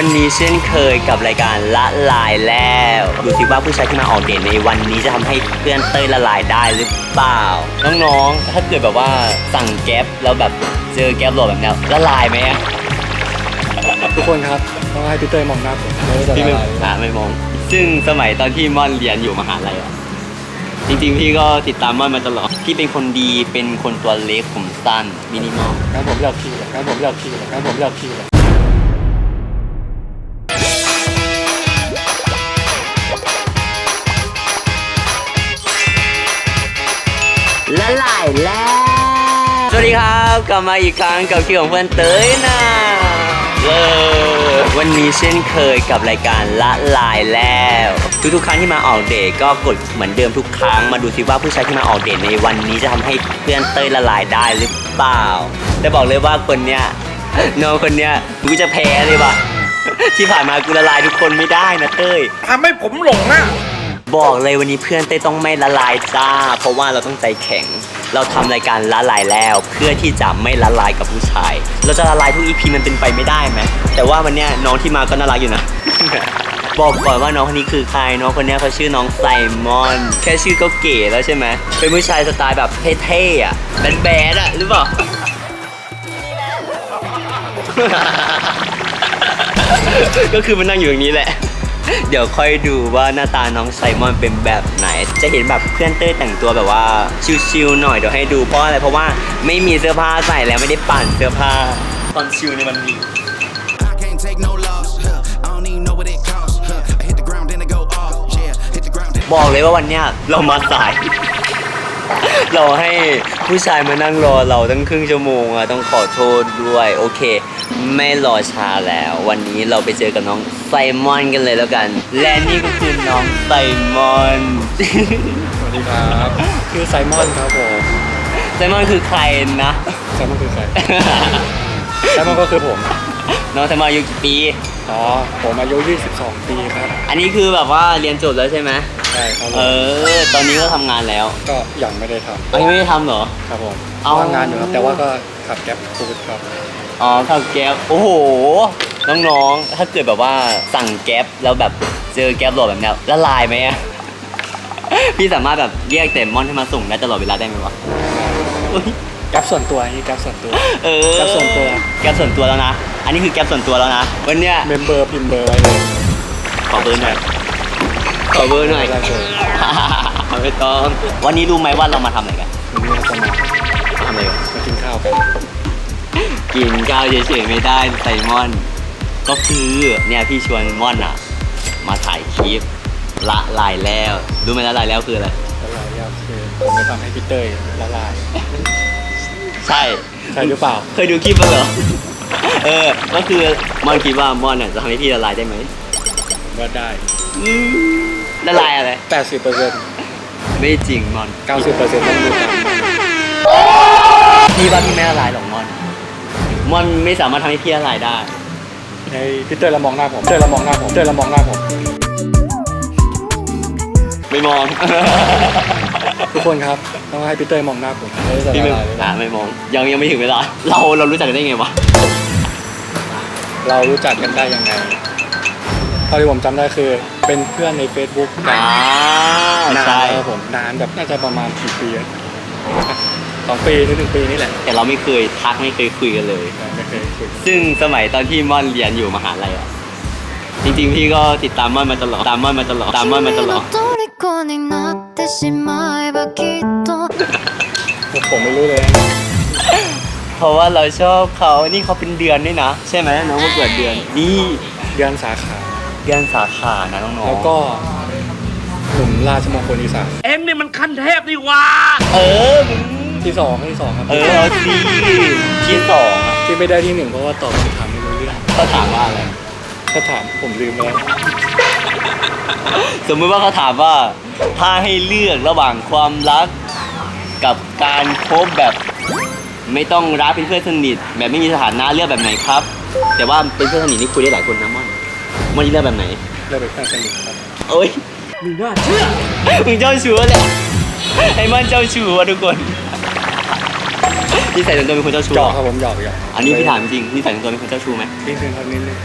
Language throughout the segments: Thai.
วันนี้เช่นเคยกับรายการละลายแล้ว ดูสิว่าผู้ชายที่มาออกเดทในวันนี้จะทำให้เพื่อนเต้ยละลายได้หรือเปล่า น้องๆ ถ้าเกิดแบบว่าสั่งแก๊ปแล้วแบบเจอแก๊ปโหลดแบบเนี้ยละลายไหมอะทุกคนครับต้องให้พี่เต้ยมองหน้าผมแล้วจะพี่ละไม่ลายหาไม่มอง ซึ่งสมัยตอนที่ม่อนเรียนอยู่มหาลัยอะจริงๆ พี่ก็ติดตามม่อนมาตลอด พี่เป็นคนดีเป็นคนตัวเล็กผมสั้นมินิมอล งั้นผมเลือกพี่เลยงั้นผมเลือกพี่เลยงั้นผมเลือกพี่ แล้ว สวัสดีครับกลับมาอีกครั้งกับคิวของเพื่อนเตยนะเออวันนี้เช่นเคยกับรายการละลายแล้ว ทุกๆครั้งที่มาออกเดทก็กดเหมือนเดิมทุกครั้งมาดูสิว่าผู้ชายที่มาออกเดทในวันนี้จะทำให้เพื่อนเตยละลายได้หรือเปล่า แต่บอกเลยว่าคนเนี้ยน้องคนเนี้ยกูจะแพ้เลยว่ะที่ผ่านมากูละลายทุกคนไม่ได้นะเต้ยทำให้ผมหลงอะ บอกเลยวันนี้เพื่อนเต้ยต้องไม่ละลายจ้า เพราะว่าเราต้องใจแข็ง เราทำรายการละลายแล้วเพื่อที่จะไม่ละลายกับผู้ชาย เราจะละลายทุกอีพีมันเป็นไปไม่ได้ไหมแต่ว่าวันเนี้ยน้องที่มาก็น่ารักอยู่นะบอกก่อนว่าน้องคนนี้คือใครน้องคนนี้เขาชื่อน้องไซมอน แค่ชื่อก็เก๋แล้วใช่ไหมเป็นผู้ชายสไตล์แบบเท่ๆอะแบดๆอะหรือเปล่าก็คือมันนั่งอยู่อย่างนี้แหละ เดี๋ยวค่อยดูว่าหน้าตาน้องไซมอนเป็นแบบไหน จะเห็นแบบเพื่อนเต้ยแต่งตัวแบบว่าชิลๆหน่อยเดี๋ยวให้ดูเพราะอะไรเพราะว่าไม่มีเสื้อผ้าใส่แล้วไม่ได้ปั่นเสื้อผ้าตอนชิลในวันนี้ I can't take no loss. Huh. I don't even know what it costs. Huh. I hit the ground then I go off. Yeah, hit the ground. Then บอกเลยว่าวันเนี้ยเรามาสาย เราให้ผู้ชายมานั่งรอเราตั้งครึ่งชั่วโมงอะต้องขอโทษด้วย โอเค ไม่รอช้าแล้ว วันนี้เราไปเจอกับน้องไซมอนกันเลยแล้วกัน และนี่ก็คือน้องไซมอนสวัสดีครับชื่อไซมอนครับผมไซมอนคือใครนะไซมอนคือใครไซมอนก็คือผม น้องไซมอนอายุกี่ปีอ๋อผมอายุ 22 ปีครับ อันนี้คือแบบว่าเรียนจบแล้วใช่ไหมใช่ครับผเอมอตอนนี้ก็ทำงานแล้ว ก็ยังไม่ได้ทอันนี้ไม่ได้ทำเหรอำครับผมเอาว่างงานอยู่ครับแต่ว่าก็ขับแก๊ปฟูดครับ อ๋อข้าวแก๊ปโอ้โห น้องๆ ถ้าเกิดแบบว่าสั่งแก๊ปแล้วแบบเจอแก๊ปโหลดแบบเนี้ยละลายไหมอะพี่สามารถแบบเรียกแต่มอนให้มาส่งได้ตลอดเวลาได้ไหมวะอุ๊ยแก๊ปส่วนตัวนี่แก๊ปส่วนตัว เออแก๊ปส่วนตัวแก๊ปส่วนตัวแล้วนะ อันนี้คือแก๊ปส่วนตัวแล้วนะ วันเนี้ยเมมเบอร์พิมพ์เบอร์ไว้เลยขอเบอร์หน่อยขอเบอร์หน่อยได้เลยไม่ต้อง วันนี้รู้ไหมว่าเรามาทำอะไรกันวันนี้เราจะมาทำอะไรกันมากินข้าวกัน กินข้าวเฉยๆไม่ได้ไซมอน ก็คือเนี่ยพี่ชวนม่อนอะมาถ่ายคลิปละลายแล้วรู้ไหมละลายแล้วคืออะไรละลายยากคือผมจะทำให้พี่เต้ยละลายใช่ใช่หรือเปล่า เคยดูคลิปมั้ยเหรอเออก็คือม่อนคิดว่าม่อนเนี่ยจะทำให้พี่ละลายได้ไหมว่าได้อืมละลายอะไร80เปอร์เซ็นต์ไม่จริงม่อน90เปอร์เซ็นต์ต้องดูกันพี่ว่าพี่ไม่ละลายหรอกม่อน ม่อนไม่สามารถทำให้พี่ละลายได้ให้พี่เต้ยละมองหน้าผมเต้ยละมองหน้าผมเต้ยละมองหน้าผม ไม่มอง ทุกคนครับต้องให้พี่เต้ยมองหน้าผมแล้วจะพี่ละไม่ลายหรือเปอ่าล่าไม่มอง ยังยังไม่ถึงเวลา เราเรารู้จักกันได้ไงวะ เรารู้จักกันได้ยังไงเท่าที่ผมจำได้คือ เป็นเพื่อนใน Facebook กันอ่า นานใช่ แล้วผมนานแบบน่าจะประมาณกี่ปีอะ สองปีหรือหนึ่งปีนี่แหละ แต่เราไม่เคยทักไม่เคยคุยกันเลย ไม่เคยคุย ซึ่งสมัยตอนที่ม่อนเรียนอยู่มหาลัยอ่ะ จริงๆพี่ก็ติดตามม่อนมาตลอด ตามม่อนมาตลอด ตามม่อนมาตลอด 君の虜になってしまえばきっと ผมผมไม่รู้เลย เพราะว่าเราชอบเขานี่เขาเป็นเดือนด้วยนะ ใช่ไหมน้องมาเกิดเดือน นี่ เดือนสาขา เดือนสาขานะน้องๆ แล้วก็หนุ่มราชมงคลอีสาน เอ็งนี่มันขั้นเทพนี่หว่า เออมึง ที่สองที่สองครับ เออเอาสิที่สองอะที่ไม่ได้ที่หนึ่งเพราะว่าตอบคำถามไม่รู้เรื่องเขาถามว่าอะไร ถ้าถามผมลืมไปแล้วสมมติว่าเขาถามว่า ถ้าให้เลือกระหว่างความรักกับการคบแบบ ไม่ต้องรักเป็นเพื่อนสนิท แบบไม่มีสถานะเลือกแบบไหนครับ แต่ว่าเป็นเพื่อนสนิทนี่คุยได้หลายคนนะม่อนม่อนจะเลือกแบบไหน เลือกเป็นเพื่อนสนิทครับโอ้ยมึงน่าเชื่อมึงเจ้าชู้แหละไอ้ม่อนเจ้าชู้อะทุกคน นี่ใส่ตัวเป็นคนเจ้าชู้หยเหรอกอครับผมหยอกหยอกอันนี้พี่ถามจริงนี่ใส่ตัวเป็นคนเจ้าชู้ไหมนิดนึงครับนิดนึง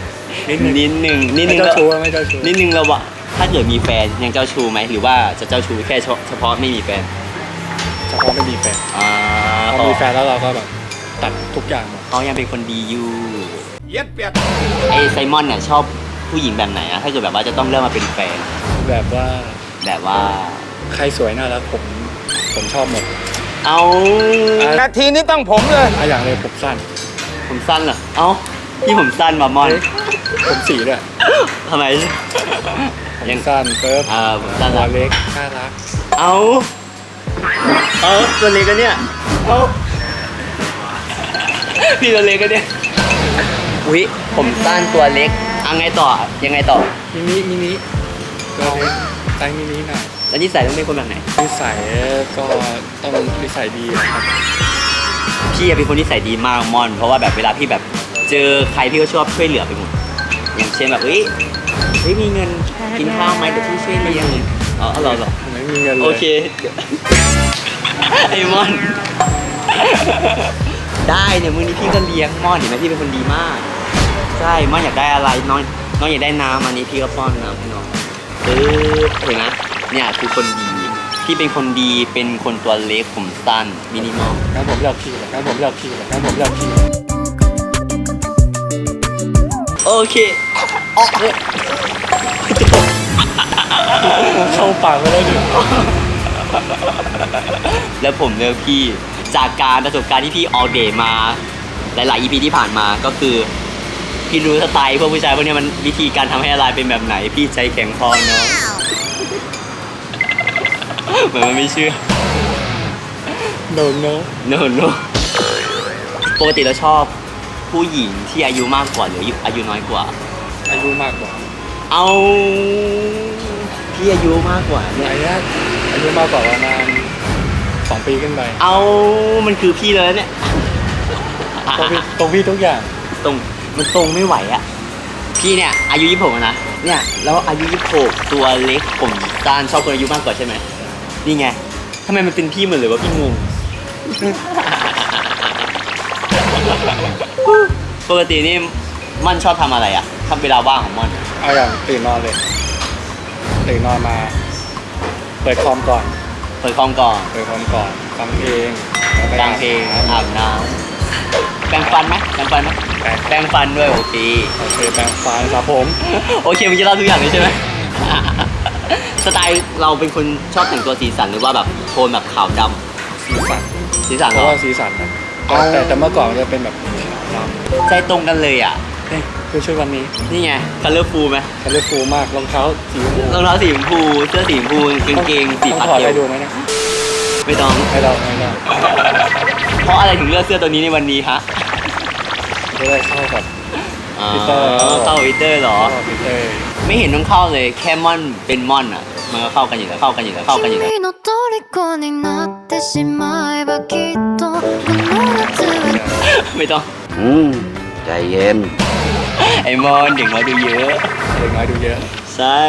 นิดนึงนิดนึงนิดนึงไม่เจ้าแล้วชู้ไม่เจ้าชู้นิดนึงแล้ววะถ้าเกิดมีแฟนยังเจ้าชู้ไหมหรือว่าจะเจ้าชู้แค่เฉเฉพาะไม่มีแฟนเฉพาะไม่มีแฟนอ่าพอมีแฟนแล้วเราก็แบบตัดทุกอย่างหมดเขายังเป็นคนดีอยู่เย็ดเปียดไอ้ไซมอนเนี่ยชอบผู้หญิงแบบไหนอะถ้าเกิดแบบว่าจะต้องเริ่มมาเป็นแฟนแบบว่าแบบว่าใครสวยน่ารักผมผมชอบหมด เอานาทีนี้ต้องผมเลยถ้าอย่างเลยผมสั้น ผมสั้นเหรอเอาพี่ผมสั้นมามอน ผมสีด้วยทำไมผมยังสั้นเปิ๊บอ่าผมสั้นตัวละเล็กน่ารัก เอาเอาตัวเล็กกันเนี่ยเอาพี่ตัวเล็กกันเนี่ยอุ้ยผมสั้นตัวเล็กเอังไงต่อยังไงต่อมินิมินิตัวเล็กไซส์มินิหน่อย แล้วนิสัยต้องเป็นคนแบบไหน นิสัยก็ต้องนิสัยดีนะครับ พี่อะเป็นคนที่ใส่ดีมากมอน เพราะว่าแบบเวลาพี่แบบเจอใครพี่ก็ชอบช่วยเหลือไปหมด อย่างเช่นแบบเฮ้ยเฮ้ยมีเงินกินข้าวไหมเดี๋ยวพี่ช่วยเลี้ยงอ๋อเหรอเหรอไม่มีเงินเลยโอเคไอ้มอน ได้เนี่ยมื้อนี้พี่ก็เลี้ยงมอนเห็นไหมพี่เป็นคนดีมาก ใช่มอนอยากได้อะไรน้องน้องอยากได้น้ำอันนี้พี่ก็ป้อนน้ำให้น้อง เออเห็นไหมเนี่ยคือคนดีพี่เป็นคนดีเป็นคนตัวเล็กผมสั้นมินิมอลงั้นผมเลือกพี่เลยงั้นผมเลือกพี่เลยงั้นผมเลือกพี่โอเคออกเลยเข้าปากไปแล้วดิแล้วผมเลือกพี่จากการประสบการณ์ที่พี่ออกเดทมา หลาย ๆ EP ที่ผ่านมาก็คือ พี่รู้สไตล์พวกผู้ชายพวกเนี้ยมันวิธีการทำให้ละลายเป็นแบบไหน พี่ใจแข็งพอเนาะเหมือนมันไม่เชื่อโนโน no no ปกติเราชอบผู้หญิงที่อายุมากกว่าหรืออายุอายุน้อยกว่า อายุมากกว่าเอาพี่อายุมากกว่าเนี่ยอันเนี้ยอายุมากกว่าประมาณสองปีขึ้นไปเอามันคือพี่เลยเนี่ย ตรงพี่ตรงพี่ทุกอย่าง ตรง มันตรงไม่ไหวอะพี่เนี่ยอายุยี่สิบหกนะเนี่ยแล้วอายุยี่สิบหกตัวเล็กผมสั้นชอบคนอายุมากกว่าใช่ไหมนี่ไงทำไมมันเป็นพี่เหมือนเลยวะพี่งงปกตินี่ม่อนชอบทำอะไรอะทำเวลาว่างของม่อนเอาอย่างตื่นนอนเลยตื่นนอนมา เปิดคอมก่อน เปิดคอมก่อนเปิดคอมก่อนฟังเพลงแล้วไปฟังเพลงอาอาบบน้ำแปรงฟันไหมแปรงฟันไหม แปรงแปรงฟันด้วยโอเคโอเคแปรงฟันครับผม โอเคมันจะเล่าทุกอย่างเลยใช่ไหม สไตล์เราเป็นคนชอบแต่งตัวสีสันหรือว่าแบบโทนแบบขาวดสีสันำสีสันเพเหรราะอ ว่าสีสันนะเอาแต่แต่เมื่อก่อนมันจะเป็นแบบขาวดใจตรงกันเลยอะำเฮ้ยคือชุดวันนี้นี่ไงคัลเลอร์ฟูไหมคันเลอร์ฟูมากรองเท้าสีชมพูรองเท้าสีชมพูเสื้อสีชมพูกางเกงสีต้องพาสถอดเทไปลดูไหมเนะไม่ต้อง ไม่ต้องไม่ต้องเพราะอะไรถึงเลือกเสื้อตัวนี้ในวันนี้ฮะ จะได้เข้ากับ อ๋อ ปีเตอร์ เข้าวิเตอร์เหรอ เข้ากับพีเตอร์ ไม่เห็นต้องเข้าเลยแค่ม่อนเป็นม่อนอ่ะ มันก็เข้ากันอยู่แล้วเข้ากันอยู่แล้วเข้ากันอยู่แล้ว 君の虜になってしまえばきっとこの夏は ไม่ต้อง อืม ใจเย็น ไอ้มอนเด็กน้อยดูเยอะ เด็กน้อยดูเยอะ ใช่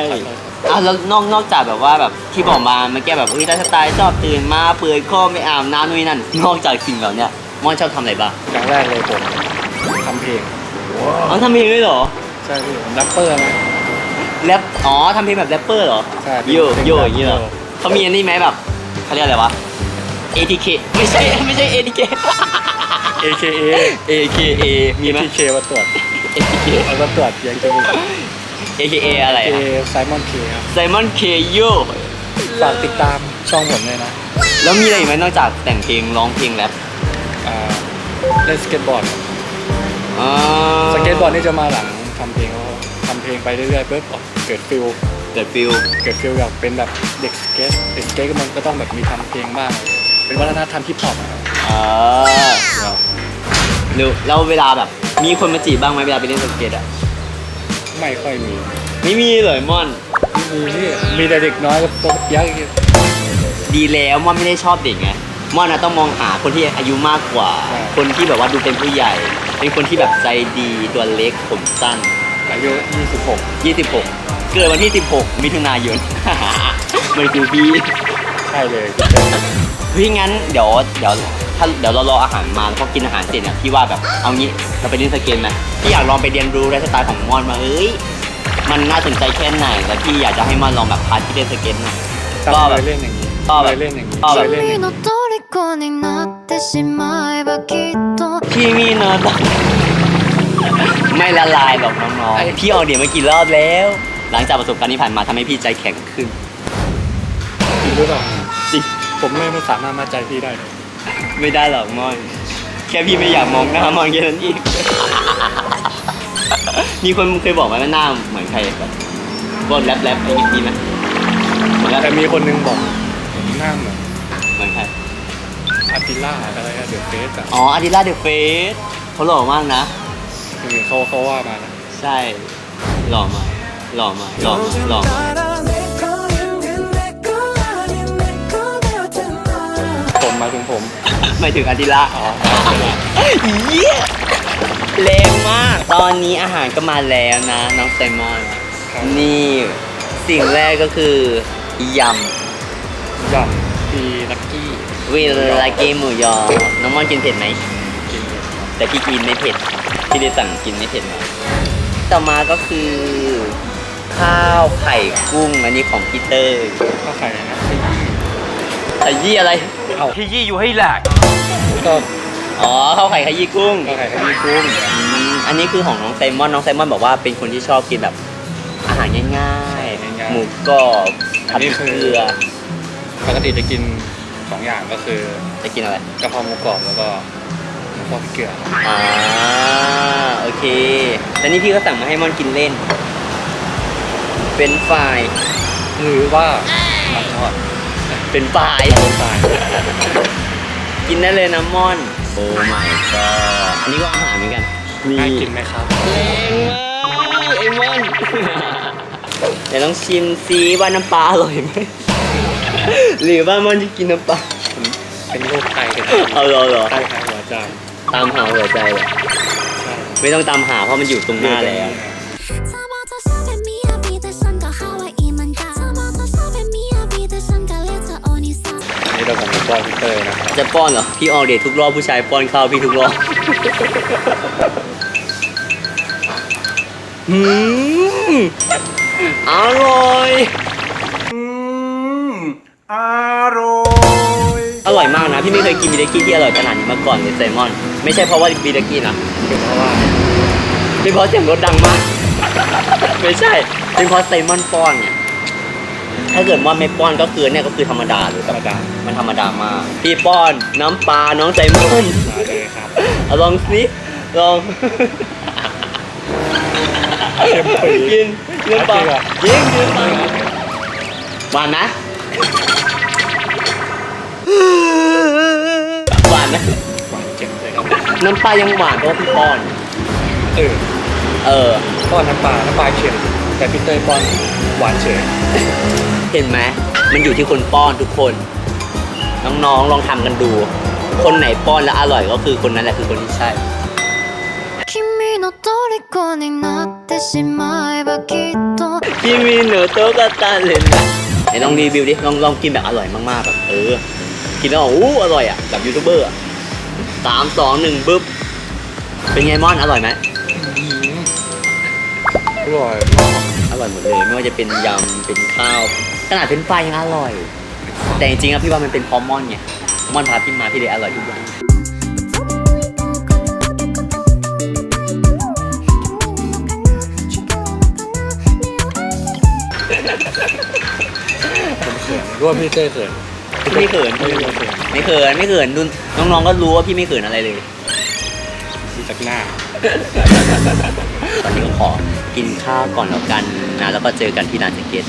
อ่ะแล้วนอกนอกจากแบบว่าแบบที่บอกมาเมื่อกี้แบบเฮ้ยไลฟ์สไตล์ชอบตื่นมาเปื่อยข้อไม่อาบน้ำนู่นนนั่น นอกจากสิ่งเหล่าเนี้ยมอนชอบทำอะไรบ้าง อย่างแรกเลยผม ทำเพลงอ๋อทำเพลงด้วยเหรอใช่พี่ผมแรปเปอร์นะ แรปอ๋อทำเพลงแบบแรปเปอร์เหรอใช่เป็นโยเพลงโยแบบอย่างนี้เหรอโย เขามีอันนี้ไหมแบบเขาเรียกอะไรวะ ATK ไม่ใช่ไม่ใช่ ATK AKA AKA มีไหม ATK มาตรวจ ATK เอามาตรวจยังจะมี AKA อะไรเออะ ไซมอนเคครับ Simon K โยฝากติดตามช่องผมเลยนะแล้วมีอะไรอีกไหมนอกจากแต่งเพลงร้องเพลงแรปอ่าเล่นสเก็ตบอร์ด อ่าสเก็ตบอร์ดนี่จะมาหลังทำเพลงแล้วทำเพลงไปเรื่อยๆปุ๊บอ๋อเกิดฟิลเกิดฟิลเกิดฟิลอยากเป็นแบบเด็กสเก็ตเด็กสเก็ตก็มันก็ต้องแบบมีทำเพลงบ้างเป็นวัฒนธรรมฮิปฮอปอะครับอ่าหรือแล้วเวลาแบบ มีคนมาจีบบ้างไหมเวลาไปเล่นสเก็ตอะไม่ค่อยมีไม่มีเลยม่อน มีนี่มีแต่เด็กน้อยกับตัวยักษ์อีก ดีแล้วม่อนไม่ได้ชอบเด็กไง ม่อนนะต้องมองหาคนที่อายุมากกว่าคนที่แบบว่าดูเป็นผู้ใหญ่ เป็นคนที่แบบใจดีตัวเล็กผมสั้น อายุ 26 26 เกิดวันที่ 16 มิถุนายนมันคือพี่ใช่เลยเฮ้ยงั้นเดี๋ยวเดี๋ยวถ้าเดี๋ยวเรารออาหารมาแล้วก็กินอาหารเสร็จเนี่ยพี่ว่าแบบเอางี้เราไปเล่นสเก็ตไหมพี่อยากลองไปเรียนรู้ไลฟ์สไตล์ของมอนมาเอ้ยมันน่าสนใจแค่ไหนแล้วพี่อยากจะให้มอนลองแบบพาที่เล่นสเก็ตหน่อยจำก็เคแบบยเล่นอย่างนี้ ก็แบบ เคยเล่นอย่างนี้ ก็แบบ เคยเล่นอย่าง 君 นี้ の虜になってしまえばきっと พี่มีเนอะไม่ละลายหรอกน้องๆพี่ออกเดี๋ยวมากี่รอบแล้ว หลังจากประสบการณ์ที่ผ่านมาทำให้พี่ใจแข็งขึ้น จริงหรือเปล่า จริง ผมไม่ไม่สามารถมาใจพี่ได้เลย ไม่ได้หรอกมอน แค่พี่ไม่อยากมองหน้ามอนแค่นั้นเอง มีคนเคยบอกไหมว่าหน้าเหมือนใครแบบพวกแรปแรปไอ้นี่มีไหมเหมือน แต่มีคนนึงบอก หน้าเหมือนเหมือนใครอาติล่าอะไรอะเดอะเฟสอะอ๋ออาดิลาเดอะเฟสเขาหล่อมากนะ คือเขาเขาว่ามานะใช่ หล่อมากหล่อมากหล่อมากหล่อมาก ผมมาถึงผม หมายถึงอาดิลาอ๋อเยี่ยแรงมาก ตอนนี้อาหารก็มาแล้วนะ น้องไซมอน ครับ นี่สิ่งแรกก็คือยำ ยำปีลักกี้วิลาเกหมูยอ น้องมอนกินเผ็ดไหม กินเลยแต่พี่กินไม่เผ็ด พี่ได้สั่งกินไม่เผ็ดมาต่อมาก็คือ ข้าวไข่กุ้งอันนี้ของพี่เตอร์ข้าวไข่นะขยี้อะไรเอาขยี้อยู่ให้แหลกก็อ๋อข้าวไข่ขยี้กุ้ง ข้าวไข่ขยี้กุ้งอืมอันนี้คือของน้องไซมอน น้องไซมอนบอกว่าเป็นคนที่ชอบกินแบบอาหารง่ายๆ หมูกรอบผัดเกลือ ปกติจะกินสองอย่างก็คือจะกินอะไร กะเพราหมูกรอบแล้วก็หมูกรอบพริกเกลืออ่าโอเค แล้วนี่พี่ก็สั่งมาให้มอนกินเล่น เป็นไฟรายหรือว่ามันทอดเป็นไฟรายเป็นสายกินได้เลยนะมอน โอ้ my god อันนี้ก็อาหารเหมือนกันน่ากินไหมครับแรงมากไอ้มอน เดี๋ยวต้องชิมซีว่าน้ำปลาอร่อยไหม หรือว่ามันจะกินน้ำปลาเป็นโรคไตกันเอาหรอหรอไตหายหัวจตามหาหัวใจเหรอใช่ ไม่ต้องตามหาเพราะมันอยู่ตรงหน้าแล้วนนี้เราของพี่บอนพี่เตยนะครับจะป้อนเหรอ พี่ออกเดททุกรอบผู้ชายป้อนข้าวพี่ทุกรอบอืมอร่อย อร่อยอร่อยมากนะ พี่ไม่เคยกินบิเดกี้ที่อร่อยขนาดนี้มาก่อนเลยไซมอน ไม่ใช่เพราะว่าบิเดกี้นะเป็นเพราะว่าเป็นเพราะเสียงรถดังมาก ไม่ใช่เป็นเพราะไซมอนป้อนเนี่ยถ้าเกิดว่าไม่ป้อนก็คือเนี่ยก็คือธรรมดาเลยธรรมดา มันธรรมดามากพี่ป้อนน้ำปลาน้องไซมอนมาเลยครับเอาลองสิลองเค็มปีกินเนื้อปลาเอาจจริริงงเหรอกินปลาหวานนะ หวานนะ หวานเจ็บเลยครับ น้ำปลายังหวานเพราะว่าพี่ป้อน เออ เออ ป้อนน้ำปลาน้ำปลาเค็มแต่พีเตอร์ป้อนหวานเฉย เห็นไหมมันอยู่ที่คนป้อนทุกคน น้องๆ ลองทำกันดู คนไหนป้อนแล้วอร่อยก็คือคนนั้นแหละคือคนที่ใช่ 君の虜になってしまえばきっと พี่มีหนูโตะกะตาเลยนะไหนลองรีวิวดิ ลองลองกินแบบอร่อยมากๆแบบเออ กินแล้วอู้อร่อยอะแบบยูทูบเบอร์อะสามสองหนึ่งบึ๊บเป็นไงมอนอร่อยไหมอร่อยอร่อยหมดเลยไม่ว่าจะเป็นยำเป็นข้าวขนาดเป็นไฟรายยังอร่อย แต่จริงๆอะพี่ว่ามันเป็นเพราะมอนไงมอนพาพี่มาพี่เลยอร่อยทุกอย่างรู้ว่าพีเตอร์เขิน พี่ไม่เขินไม่เขินไม่เขินไม่เขินดูน้องๆก็รู้ว่าพี่ไม่เขินอะไรเลยดูจากหน้า ตอนนี้ก็ขอกินข้าวก่อนแล้วกันนะแล้วก็เจอกันที่ลานสเก็ต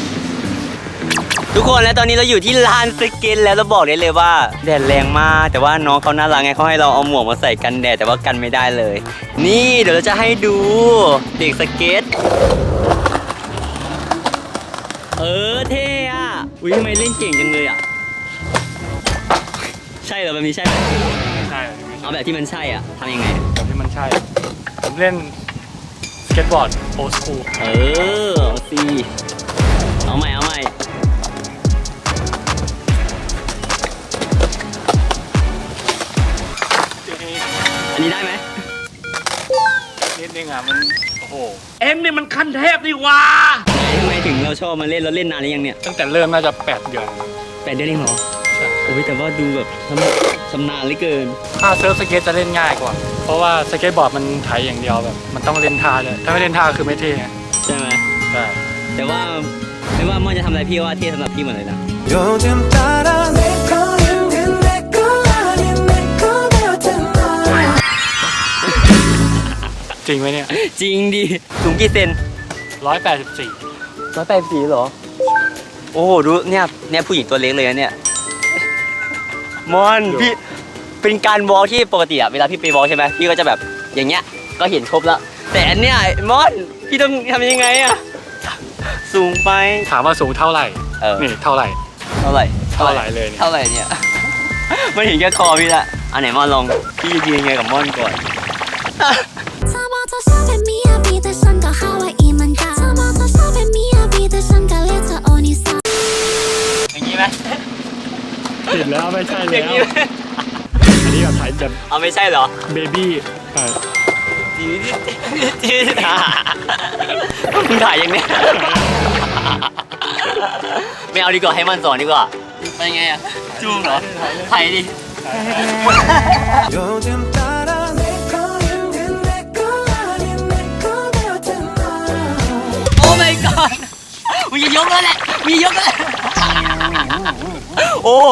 ทุกคนและตอนนี้เราอยู่ที่ลานสเก็ตแล้วเราบอกได้เลยว่าแดดแรงมาก แต่ว่าน้องเขาน่ารักไงเขาให้เราเอาหมวกมาใส่กันแดดแต่ว่ากันไม่ได้เลย นี่เดี๋ยวเราจะให้ดูเด็กสเก็ตเออเท่อะอุ้ยทำไมเล่นเก่งจังเลยอะ ใช่เหรอแบบนี้ใช่ไหมใช่เอาแบบที่มันใช่อะทำยังไง แบบที่มันใช่ ผมเล่นสเก็ตบอร์ดโอสคูลเออซีเอาใหม่เอาใหม่อันนี้ได้ไหมนิดนึงอะมันโอ้โหเอ็งนี่มันคันเทพนี่ว่าทำไมถึงเราชอบมาเล่นเราเล่นนานหรือยังเนี่ยตั้งแต่เริ่มน่าจะ 8 เดือนแปดเดือนเองเหรอ โอ้ยแต่ว่าดูแบบชำชำนาญเหลือเกิน ถ้าเซิร์ฟสเก็ตจะเล่นง่ายกว่า เพราะว่าสเก็ตบอร์ดมันไถอย่างเดียวแบบ มันต้องเล่นท่าเลยถ้าไม่เล่นท่าคือไม่เท่ไง ใช่ไหม ใช่ แต่ว่าไม่ว่ามอนจะทำอะไรพี่ว่าเท่สำหรับพี่หมดเลยนะ 요즘 따라 내 거인 내거 아닌 내거 되었잖아 จริงไหมเนี่ย จริงดิสูงกี่เซน ร้อยแปดสิบสี่ ร้อยแปดสีเหรอ โอ้โหดูเนี่ยเนี่ยผู้หญิงตัวเล็กเลยนะเนี่ย มอนพี่เป็นการวอลที่ปกติอะเวลาพี่ไปวอลใช่ไหมพี่ก็จะแบบอย่างเงี้ยก็เห็นครบแล้ว แต่อันเนี้ยมอนพี่ต้องทำยังไงอะสูงไปถามว่าสูงเท่าไหร่เออนี่เท่าไหร่ เท่าไหร่เท่าไหร่เลยเนี่ย เท่าไหร่เนี่ยมันเห็นแค่คอพี่ละอันไหนมอนลองพี่ยืนยังไงกับมอนก่อน เธอบอกเธอชอบแบบมีอะบีแต่ฉันก็ฮาวาอี ผิดแล้วไม่ใช่ อ แล้ ย่าง ว นี้ไหม อันนี้แบบไถแบบ เอาไม่ใช่เหรอ เบบี้ใช่ จีดจีดมึงถ่ายยังเนี่ยไม่เอาดีกว่าให้มันสอนดีกว่าไปไงอะจุ้งเหรอถ่ายดิ 요즘 따라 내 거인 내거 아닌 내거 되었잖아 โอ้ my god มึงจะยกแล้วแหละมียกแล้วแหละ โอ้โห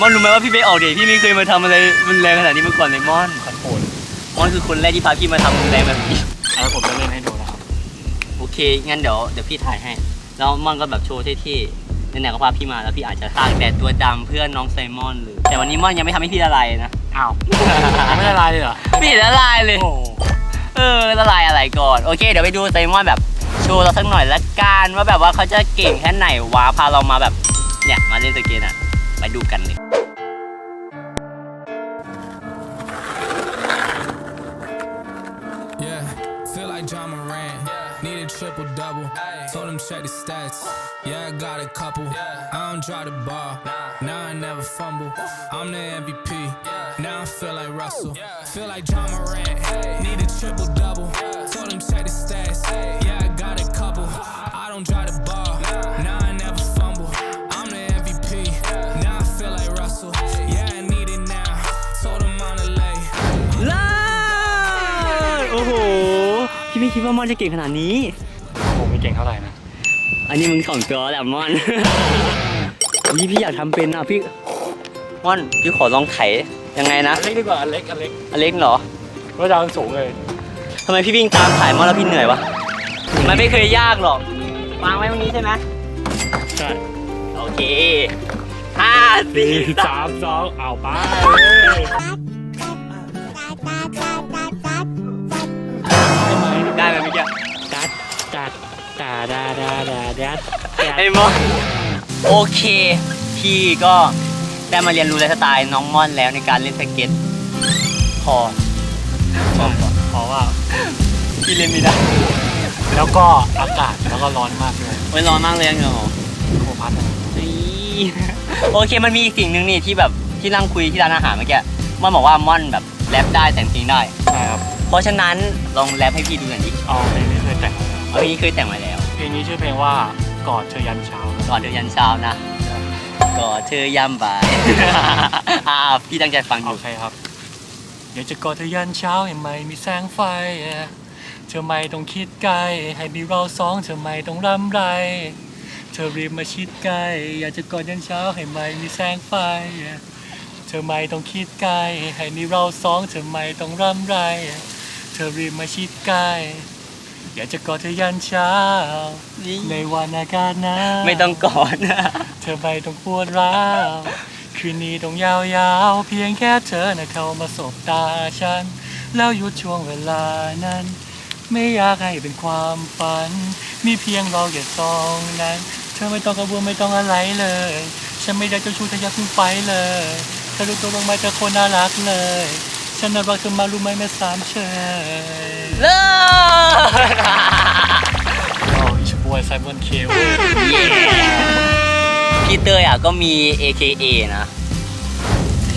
มอนรู้ไหมว่าพี่ไปออกเดทพี่ไม่เคยมาทำอะไรรุนแรงขนาดนี้มาก่อนเลยมอนขันโผลมอนคือคนแรกที่พาพี่มาทำรุนแรงแบบนี้แล้วผมจะเล่นให้ดูนะครับโอเคงั้นเดี๋ยวเดี๋ยวพี่ถ่ายให้แล้วมอนก็แบบโชว์เท่ๆไหนๆก็พาพี่มาแล้วพี่อาจจะตากแดดตัวดำเพื่อนน้องไซมอนหรือแต่วันนี้มอนยังไม่ทำให้พี่ละลายนะอ้าวไม่ละลายเลยเหรอไม่เห็นละลายเลย โอ้โหเออละลายอะไรก่อน โอเค เดี๋ยวไปดูไซมอนแบบ โชว์เราสักหน่อยละกันว่าแบบว่าเขาจะเก่งแค่ไหนวะพาเรามาแบบเนี่ยมาเล่นสเก็ตอะ ไปดูกันเลย Yeah, don't drop the ball. Now I never fumble. I'm the MVP. Now I feel like Russell. Yeah, I need it now. Told him on the lay. ลาโอ้โห พี่ไม่คิดว่ามอนจะเก่งขนาดนี้ ผมไม่เก่งเท่าไหร่นะ อันนี้มึงสองตัวแหละมอน พี่พี่อยากทำเป็นอะพี่ มอน พี่ขอลองไถยังไงนะอันเล็กดีกว่าอันเล็กอันเล็กอเล็กเหรอก็จะเอาสูงเลย ทำไมพี่วิ่งตามถ่ายมอนแล้วพี่เหนื่อยวะ มันไม่เคยยากหรอก วางไว้ตรงนี้ใช่ไหมใช่โอเคห้าสี่สี่สามสามสองเอาไปได้ไหมเมื่อกี้จัดจัดตาดาดาดาดัดไอ้มอนโอเค พี่ก็ได้มาเรียนรู้ไลฟ์สไตล์น้องม่อนแล้วในการเล่นสเก็ตพอพอเพราะว่าพี่เล่นไม่ได้ แล้วก็อากาศแล้วก็ร้อนมากด้วยไม่ร้อนมากเลยเหรอโคพัดอะนี่โอเคมันมีอีกสิ่งหนึ่งนี่ที่แบบที่นั่งคุยที่ร้านอาหารเมื่อกี้ม่อนบอกว่าม่อนแบบแรปได้แต่งเพลงได้ ใช่ครับเพราะฉะนั้นลองแรปให้พี่ดูหน่อยดิเอาเพลงนี้เคยแต่งมาแล้วเอาเพลงนี้เคยแต่งมาแล้วเพลงนี้ชื่อเพลงว่ากอดเธอยันเช้าก่อนเธอยันเช้านะก่อนเธอยามบ่ายอ่าพี่ตั้งใจฟังอโอยู่ เคครับเดี๋ยวจะกอดเธอยันเช้าให้ไม่มีแสงไฟ เธอไม่ต้องคิดไกล ให้มีเราสองเธอไม่ต้องรำไร เธอรีบมาชิดใกล้ อยากจะกอดยันเช้าให้ไม่มีแสงไฟ เธอไม่ต้องคิดไกล ให้มีเราสองเธอไม่ต้องรำไร เธอรีบมาชิดใกล้อยากจะกอดเธอยันเช้า ในวันอากาศหนาวไม่ต้องก่อนนะ เธอไม่ต้องปวดร้าวคืนนี้ต้องยาวๆ เพียงแค่เธอนะเข้ามาสบตาฉัน แล้วหยุดช่วงเวลานั้น ไม่อยากให้เป็นความฝัน มีเพียงเราแค่สองนั้น เธอไม่ต้องกังวลไม่ต้องอะไรเลย ฉันไม่ได้เจ้าชู้เธออยากเพิ่งไปเลยเธอรู้ตัวบ้างไหมเธอคนน่ารักเลย ฉันน่ารักเธอมารู้ไหมแม่สามเชยเลิกโอ้ยชบวยไซมอนเคลพี่เตยอะก็มี AKA นะ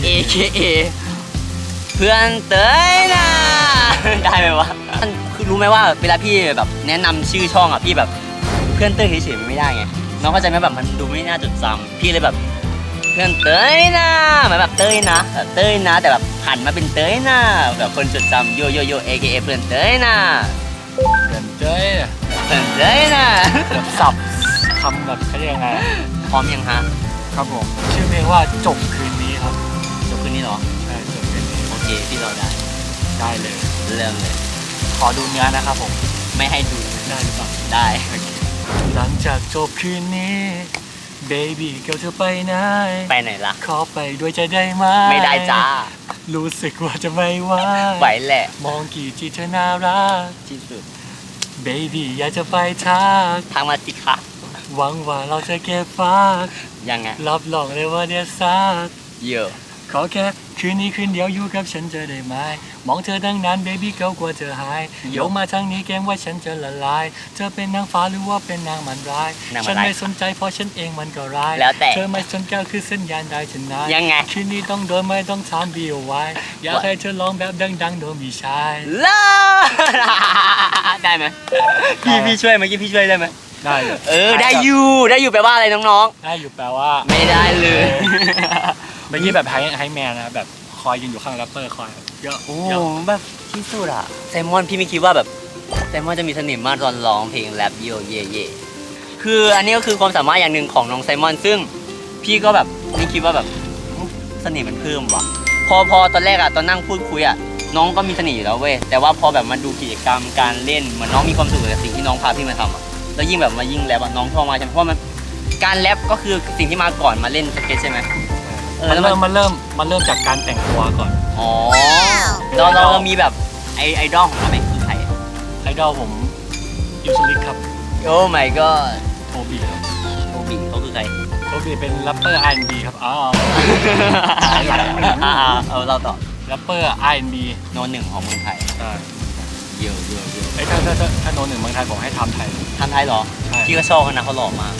AKA เพื่อนเตยนะ ได้ไหมวะมันคือ รู้ไหมว่าเวลาพี่แบบแนะนำชื่อช่องอะพี่แบบเพื่อนเต้ยเฉยๆมันไม่ได้ไงน้องเข้าใจไหมแบบมันดูไม่น่าจดจำพี่เลยแบบ เพื่อนเต้ยนะเหมือนแบบเต้ยนะแบบเต้ยนะ แต่แบบหันมาเป็นเต้ยนะแบบคนจดจำโยโยโย AKA เพื่อนเต้ยนะเดินเจ้ยเพื่อนเต้ยนะแบบสับคำแบบเขาเรียกยังไงพร้อมยังฮะครับผม ชื่อเพลงว่าจบคืนนี้ครับจบคืนนี้เหรอใช่จบคืนนี้โอเคพี่รอได้ได้เลย เริ่มเลย ขอดูเนื้อนะครับผม ไม่ให้ดูได้หรือเปล่าได้หลังจากจบคืนนี้ baby เกลเธอไปไหนไปไหนล่ะ ขอไปด้วยใจได้ไหมไม่ได้จ้า รู้สึกว่าจะไม่ไหวไหวแหละ มองกี่ทีเธอน่ารักที่สุด baby อยากจะไปทักทางมาสิคะหวังว่าเราจะเก็บฝากยังไงรับรองเลยว่าเดี๋ยวซักเยอะขอแค่คืนนี้คืนเดียวอยู่กับฉันจะได้ไหม มองเธอตั้งนานเบบี้เกลกลัวเธอหายยกมาทางนี้เกรงว่าฉันจะละลาย เธอเป็นนางฟ้าหรือว่าเป็นนางมันร้าย นางมันร้ายฉันไม่สนใจเพราะฉันเองมันก็ร้าย แล้วแต่เธอไม่สนใจคือสัญญาณได้ฉันนายยังไง คืนนี้ต้องโดนไม่ต้องถามบีเอาไว้อยากให้เธอร้องแบบดังๆโดนมีชายเลิศได้ไหมพี่พี่ช่วยเมื่อกี้พี่ช่วยได้ไหมได้เลยเออได้อยู่ได้อยู่แปลว่าอะไรน้องได้อยู่แปลว่า ๆ ไม่ได้เลย เมื่อกี้แบบไฮไฮแมนนะแบบค อยยืนอยู่ข้างแรปเปอร์คอยเยอะโอ้เยอะแบบที่สุดอะไซมอนพี่ไม่คิดว่าแบบไซมอนจะมีเสน่ห์มากตอนร้องเพลงแรปโยเย่เย่คืออันนี้ก็คือความสามารถอย่างหนึ่งของน้องไซมอน ซึ่งพี่ก็แบบไม่คิดว่าแบบเสน่ห์มันเพิ่มว่ะ พอพอตอนแรกอะตอนนั่งพูดคุยอะน้องก็มีเสน่ห์อยู่แล้วเว้ยแต่ว่าพอแบบมาดูกิจกรรมการเล่นเหมือนน้องมีความสุขกับสิ่งที่น้องพาพี่มาทำอะแล้วยิ่งแบบมายิ่งแรปอะน้องชอบมากใช่ไหมเพราะว่ามันการแรปก็คือสิ่งที่มาก่อนมาเล่นสเก็ตใช่ไหม มันเริ่มมันเริ่มมันเริ่มจากการแต่งตัวก่อนอ๋อเราเรามีแบบไอไอดอลของเราไหมคือใครไอดอลผมยูชลิกครับโอ้ my god โทบีครับโอบีเขาคือใคร โทบีเป็นแรปเปอร์ R&B ครับอ้าวอ่าๆเอาเราต่อแรปเปอร์ R&B โนนหนึ่งของเมืองไทยใช่เยอะเยอะเยอะไอถ้าถ้าถ้าถ้าโนนหนึ่งเมืองไทยผมให้ทำไทยทำไทยเหรอใช่ พี่ก็ชอบเขานะเขาหล่อมาก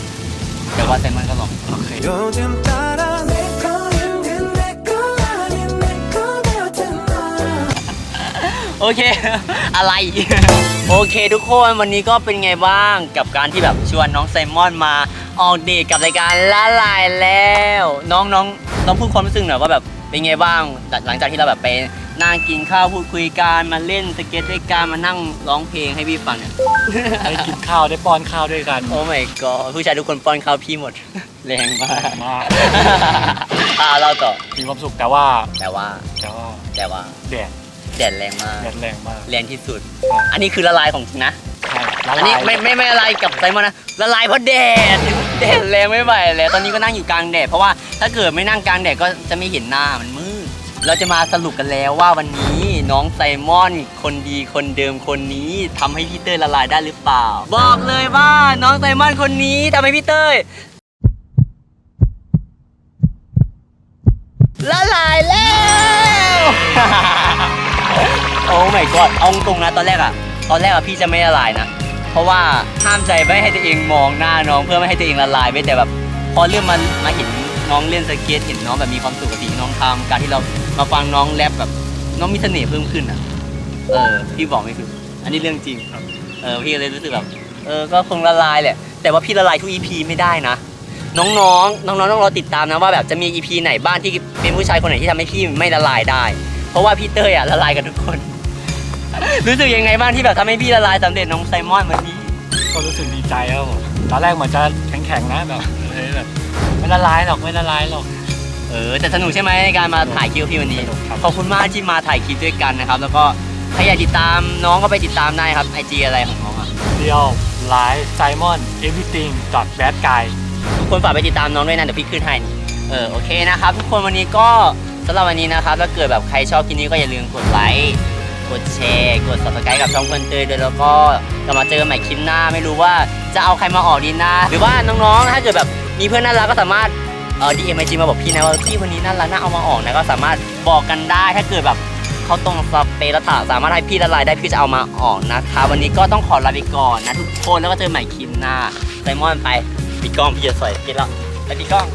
แต่ว่าไซมอนก็หล่อโอเค โอเค อะไร โอเคทุกคนวันนี้ก็เป็นไงบ้างกับการที่แบบชวนน้องไซมอนมาออกเดทกับรายการละลายแล้ว น้องน้องน้องพูดความรู้สึกหน่อยว่าแบบเป็นไงบ้างหลังจากที่เราแบบไปนั่งกินข้าวพูดคุยกันมาเล่นสเก็ตด้วยกันมานั่งร้องเพลงให้พี่ฟังเนี่ยได้กินข้าวได้ป้อนข้าวด้วยกันโอ้ my god ผู้ชายทุกคนป้อนข้าวพี่หมดแรงมากมากอ่าเราต่อมีความสุขแต่ว่าแต่ว่าแต่ว่าแต่ว่าแดด แดดแรงมาก แดดแรงมาก แรงที่สุด อันนี้คือละลายของจริงนะ ใช่ละอันนี้ลายไม่ไม่ไม่ละลายกับไซมอนนะ ละลายเพราะแดด แดดแรงไม่ไหวแล้วตอนนี้ก็นั่งอยู่กลางแดด เพราะว่าถ้าเกิดไม่นั่งกลางแดดก็จะไม่เห็นหน้ามันมืด เราจะมาสรุปกันแล้วว่าวันนี้น้องไซมอน คนดีคนเดิมคนนี้ทำให้พี่เต้ยละลายได้หรือเปล่า บอกเลยว่าน้องไซมอนคนนี้ทำให้พี่เต้ยละลายแล้ว โอ้ my god เอาตรงนะตอนแรกอะตอนแรกอะพี่จะไม่ละลายนะ เพราะว่าห้ามใจไม่ให้ตัวเองมองหน้าน้องเพื่อไม่ให้ตัวเองละลายไปแต่แบบ พอเริ่มมามาเห็นน้องเล่นสเก็ตเห็นน้องแบบมีความสุขกับสิ่งที่น้องทำการที่เรามาฟังน้องแรปแบบน้องมีเสน่ห์เพิ่มขึ้นอะเออพี่บอกไม่ถูกอันนี้เรื่องจริงครับเออพี่เลยรู้สึกแบบเออก็คงละลายแหละแต่ว่าพี่ละลายทุก EP ไม่ได้นะ น้องๆน้องๆต้องรอติดตามนะว่าแบบจะมี EP ไหนบ้างที่เป็นผู้ชายคนไหนที่ทำให้พี่ไม่ละลายได้ เพราะว่าพี่เต้ยอะละลายกับทุกคน รู้สึกยังไงบ้างที่แบบทำให้พี่ละลายสำเร็จน้องไซมอนวันนี้ ก็รู้สึกดีใจครับผมตอนแรกเหมือนจะแข็งๆนะแบบเฮ้ยแบบไม่ละลายหรอกไม่ละลายหรอก เออแต่สนุกใช่ไหมในการมาถ่ายคลิปพี่วันนี้ สนุกครับ ขอบคุณมากที่มาถ่ายคลิปด้วยกันนะครับ แล้วก็ใครอยากติดตามน้องก็ไปติดตามได้ครับไอจีอะไรของน้องอะเดียวไลฟ์ไซมอน everything dot bad guy ทุกคนฝากไปติดตามน้องด้วยนะเดี๋ยวพี่ขึ้นให้นี่เออโอเคนะครับ ทุกคนวันนี้ก็สำหรับวันนี้นะครับถ้าเกิดแบบใครชอบคลิปนี้ก็อย่าลืมกดไลค์ กดแชร์ กด subscribe กับช่องเพื่อนเตยด้วยแล้วก็จะมาเจอใหม่คลิปหน้าไม่รู้ว่าจะเอาใครมาออกดีนะหรือว่าน้องๆ ถ้าเกิดแบบมีเพื่อนน่ารักก็สามารถเออดีเอ็มไอจีมาบอกพี่นะว่าพี่คนนี้น่ารักน่าเอามาออกนะก็สามารถบอกกันได้ถ้าเกิดแบบเขาตรงสเปรแล้วถาสามารถให้พี่ละลายได้พี่จะเอามาออกนะคะวันนี้ก็ต้องขอลาไปก่อนนะทุกคนแล้วก็เจอใหม่คลิปหน้าไซมอนไปปิดกล้องพี่จะสวยกินแล้วไปปิดกล้อง